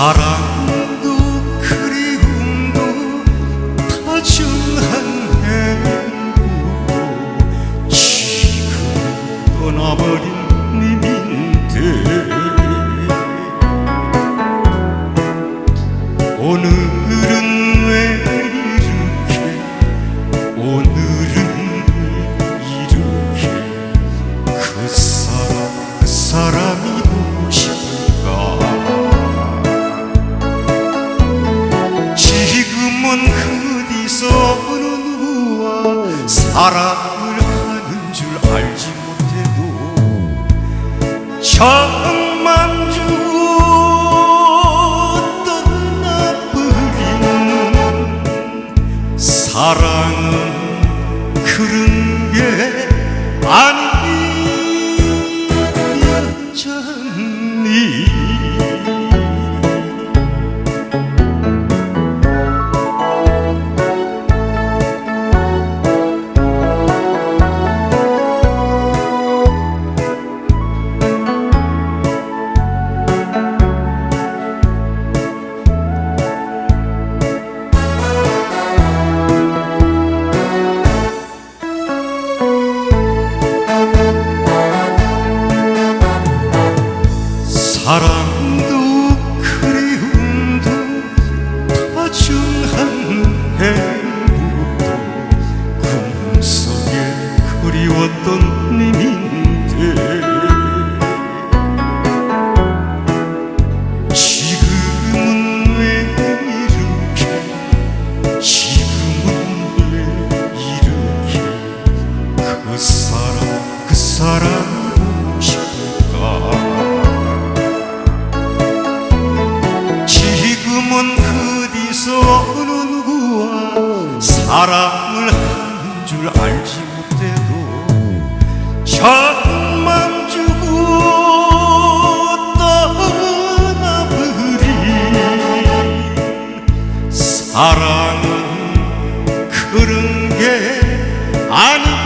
사랑도 그리움도 다중한 행복. 지금 떠나버린 님인데 오늘은 왜 이렇게? 오늘은 이렇게? 그 사람 그 사람 어디서 어느 누구와 사랑을 하는 줄 알지 못해도 정만 주고 떠나버린 사랑은 그런 그 사람 그 사람 싶을까? 지금은 어디서 어느 누구와 사랑을 하는 줄 알지 못해도 정만 주고 떠나버린 사랑은 그런 게 아니었잖니